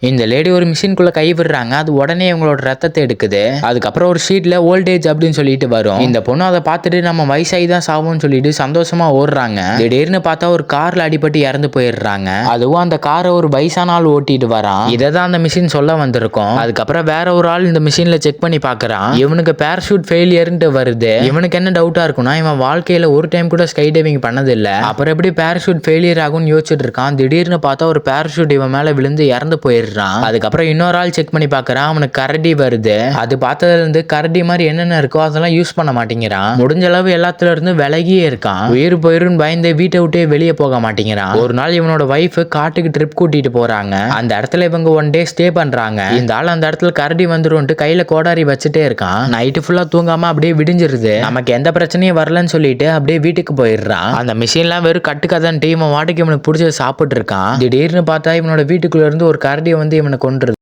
இந்த லேடி ஒரு மிஷின்குள்ள கை விடுறாங்க. அது உடனே இவங்களோட ரத்தத்தை எடுக்குது. அதுக்கப்புறம் ஒரு ஷீட்ல ஓல்டேஜ் அப்படின்னு சொல்லிட்டு வரும். இந்த பொண்ணு அதை பார்த்துட்டு நம்ம வயசாகி தான் சாவோம்னு சொல்லிட்டு சந்தோஷமா ஓடுறாங்க. திடீர்னு பார்த்தா ஒரு கார்ல அடிபட்டு இறந்து போயிடுறாங்க. அதுவும் அந்த காரை ஒரு வயசான ஆள் ஓட்டிட்டு வரான். இதை தான் அந்த மிஷின் சொல்ல வந்திருக்கும். அதுக்கப்புறம் வேற ஒரு ஆள் இந்த மிஷின்ல செக் பண்ணி பாக்குறான் இவனுக்கு பேராஷூட் ஃபெயிலியர்ன்ட்டு வருது. இவனுக்கு என்ன டவுட்டா இருக்கும்னா இவன் வாழ்க்கையில ஒரு டைம் கூட ஸ்கை டைவிங் பண்ணதில்லை. அப்புறம் எப்படி பேராஷூட் ஃபெயிலியர் ஆகும்னு யோசிச்சுட்டு இருக்கான். திடீர்னு பார்த்தா ஒரு பேராஷூட் இவன் மேல விழுந்து இறந்து போயிடுறான். அதுக்கப்புறம் இன்னொரு ஆள் செக் பண்ணி பார்க்குறான் அவனுக்கு கரடி வருது. அது பார்த்ததுல இருந்து கரடி மாதிரி என்னென்ன இருக்கோ அதெல்லாம் யூஸ் பண்ண மாட்டேங்கிறான். முடிஞ்ச அளவு எல்லாத்துல இருந்து விலகியே இருக்கான். உயிர் போயிருன்னு பயந்து வீட்டை விட்டே வெளியே போக மாட்டேங்கிறான். ஒரு நாள் இவனோட ஒய்ஃப் காட்டுக்கு ட்ரிப் கூட்டிட்டு போறாங்க. அந்த இடத்துல இவங்க ஒன் டே ஸ்டே பண்றாங்க. இந்த ஆள் அந்த இடத்துல கரடி வந்துரும்ட்டு கையில கோடாரி வச்சுட்டே இருக்கான். நைட்டு ஃபுல்லா தூங்காம அப்படியே விடிஞ்சிருது. நமக்கு எந்த பிரச்சனையும் வரலன்னு சொல்லிட்டு அப்படியே வீட்டுக்கு போயிடுறான். அந்த மிஷின்லாம் வெறும் கட்டுக்கதான் இவன் வாட்டுக்கு இவனுக்கு பிடிச்சது சாப்பிட்டு இருக்கான். திடீர்னு பார்த்தா இவனோட வீட்டுக்குள்ள இருந்து ஒரு கரடி வந்து இவனை கொன்றுது